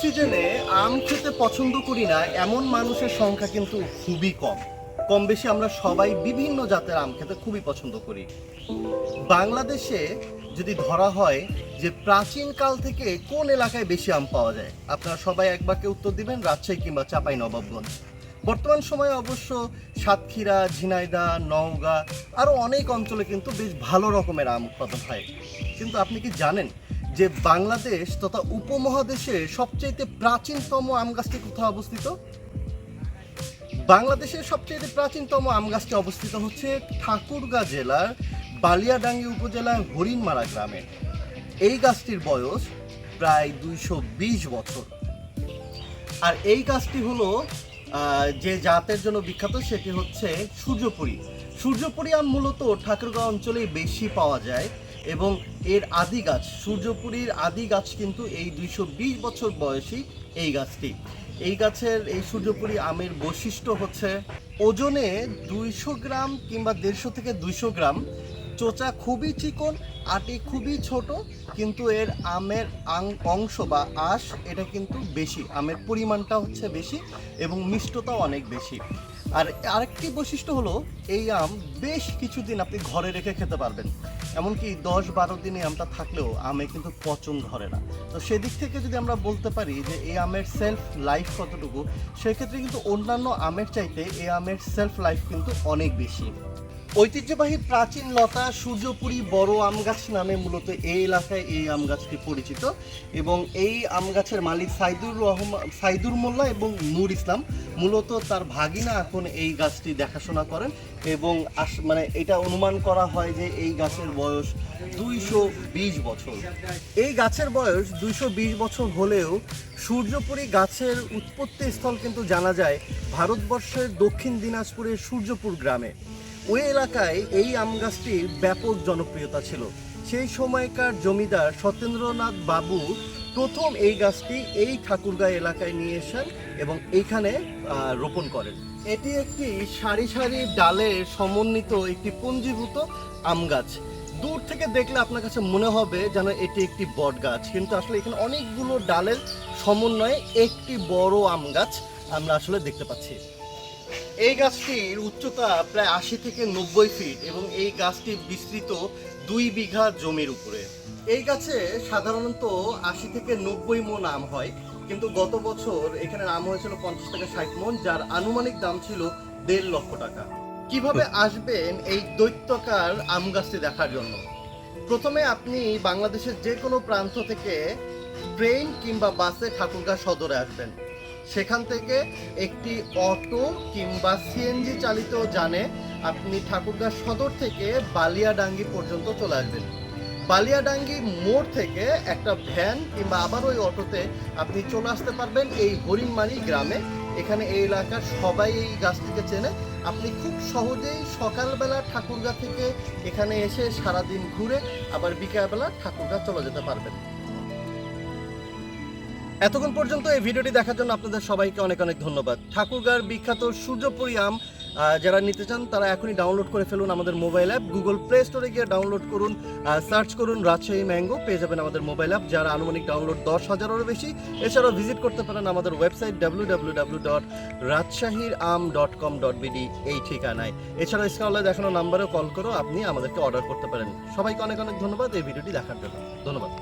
সিজনে আম খেতে পছন্দ করি না, এমন মানুষের সংখ্যা কিন্তু খুবই কম। কম বেশি আমরা সবাই বিভিন্ন জাতের আম খেতে খুবই পছন্দ করি। বাংলাদেশে যদি ধরা হয় যে প্রাচীন কাল থেকে কোন এলাকায় বেশি আম পাওয়া যায়, আপনারা সবাই একবারকে উত্তর দিবেন, রাজশাহী কিংবা চাপাই নবাবগঞ্জ। বর্তমান সময়ে অবশ্য সাতক্ষীরা ঝিনাইদা নওগাঁ আরও অনেক অঞ্চলে কিন্তু বেশ ভালো রকমের আম উৎপাদন হয়। কিন্তু আপনি কি জানেন যে বাংলাদেশ তথা উপমহাদেশে সবচেয়ে প্রাচীনতম আম গাছটি কোথায় অবস্থিত? বাংলাদেশের সবচেয়ে প্রাচীনতম আম গাছটি অবস্থিত হচ্ছে ঠাকুরগাঁ জেলার বালিয়াডাঙ্গি উপজেলার হরিণমারা গ্রামে। এই গাছটির বয়স প্রায় দুইশো বিশ বছর। আর এই গাছটি হলো যে জাতের জন্য বিখ্যাত সেটি হচ্ছে সূর্যপুরী। সূর্যপুরী আম মূলত ঠাকুরগাঁও অঞ্চলেই বেশি পাওয়া যায়। এবং এর আদি গাছ, সূর্যপুরীর আদি গাছ কিন্তু এই দুইশো বিশ বছর বয়সী এই গাছটি। এই গাছের এই সূর্যপুরী আমের বৈশিষ্ট্য হচ্ছে ওজনে দুইশো গ্রাম কিংবা দেড়শো থেকে দুইশো গ্রাম। চোচা খুবই চিকন, আটি খুবই ছোট, কিন্তু এর আমের অংশ বা আঁশ, এটা কিন্তু বেশি। আমের পরিমাণটা হচ্ছে বেশি এবং মিষ্টতাও অনেক বেশি। আর আরেকটি বৈশিষ্ট্য হলো, এই আম বেশ কিছুদিন আপনি ঘরে রেখে খেতে পারবেন। এমনকি দশ বারো দিনে আমটা থাকলেও আমে কিন্তু পচন ধরে না। তো সেদিক থেকে যদি আমরা বলতে পারি যে, এই আমের সেলফ লাইফ কতটুকু, সেক্ষেত্রে কিন্তু অন্যান্য আমের চাইতে এই আমের সেলফ লাইফ কিন্তু অনেক বেশি। ঐতিহ্যবাহী প্রাচীন লতা সূর্যপুরী বড় আম গাছ নামে মূলত এই এলাকায় এই আম গাছটি পরিচিত এবং এই আম গাছের মালিক সাইদুর রহমান, সাইদুর মোল্লা এবং নূর ইসলাম মূলত তার ভাগিনা এখন এই গাছটি দেখাশোনা করেন এবং আস- মানে এটা অনুমান করা হয় যে এই গাছের বয়স দুইশো বিশ বছর। এই গাছের বয়স দুইশো বিশ বছর হলেও সূর্যপুরী গাছের উৎপত্তি স্থল কিন্তু জানা যায় ভারতবর্ষের দক্ষিণ দিনাজপুরের সূর্যপুর গ্রামে। ওই এলাকায় এই আম গাছটির ব্যাপক জনপ্রিয়তা ছিল। সেই সময়কার জমিদার সত্যেন্দ্রনাথ বাবু প্রথম এই গাছটি এই ঠাকুরগাঁ এলাকায় নিয়ে এসেন এবং এইখানে রোপণ করেন। এটি একটি সারি সারি ডালের সমন্বিত একটি পুঞ্জীভূত আম গাছ। দূর থেকে দেখলে আপনার কাছে মনে হবে যেন এটি একটি বট গাছ, কিন্তু আসলে এখানে অনেকগুলো ডালের সমন্বয়ে একটি বড় আম গাছ আমরা আসলে দেখতে পাচ্ছি। এই গাছটির উচ্চতা প্রায় আশি থেকে নব্বই ফিট এবং এই গাছটি বিস্তৃত দুই বিঘা জমির উপরে। এই গাছে সাধারণত আশি থেকে নব্বই মন আম হয় কিন্তু গত বছর এখানে আম হয়েছিল পঞ্চাশ থেকে ষাট মন যার আনুমানিক দাম ছিল দেড় লক্ষ টাকা। কীভাবে আসবেন এই দৈত্যকার আম গাছটি দেখার জন্য? প্রথমে আপনি বাংলাদেশের যে কোনো প্রান্ত থেকে ট্রেন কিংবা বাসে ঠাকুরগাঁ সদরে আসবেন। সেখান থেকে একটি অটো কিংবা সিএনজি চালিত যানে আপনি ঠাকুরগাঁ সদর থেকে বালিয়াডাঙ্গি পর্যন্ত চলে আসবেন। বালিয়াডাঙ্গি মোড় থেকে একটা ভ্যান কিংবা আবার ওই অটোতে আপনি চলে আসতে পারবেন এই হরিণমারি গ্রামে। এখানে এই এলাকার সবাই এই গাছটিকে চেনে। আপনি খুব সহজেই সকালবেলা ঠাকুরগাঁ থেকে এখানে এসে সারাদিন ঘুরে আবার বিকালবেলা ঠাকুরগাঁ চলে যেতে পারবেন। এতক্ষণ পর্যন্ত এই ভিডিওটি দেখার জন্য আপনাদের সবাইকে অনেক অনেক ধন্যবাদ। ঠাকুরগাঁর বিখ্যাত সূর্যপুরী আম যারা নিতে চান, তারা এখনই ডাউনলোড করে ফেলুন আমাদের মোবাইল অ্যাপ গুগল প্লে স্টোরে গিয়ে ডাউনলোড করুন সার্চ করুন রাজশাহী ম্যাঙ্গো পেয়ে যাবেন আমাদের মোবাইল অ্যাপ যারা আনুমানিক ডাউনলোড দশ হাজারেরও বেশি। এছাড়াও ভিজিট করতে পারেন আমাদের website W W W dot রাজশাহীর আম ডট কম ডট বিডি এই ঠিকানায়। এছাড়াও স্ক্রলে দেখানো নাম্বারেও কল করেও আপনি আমাদেরকে অর্ডার করতে পারেন। সবাইকে অনেক অনেক ধন্যবাদ এই ভিডিওটি দেখার জন্য। ধন্যবাদ।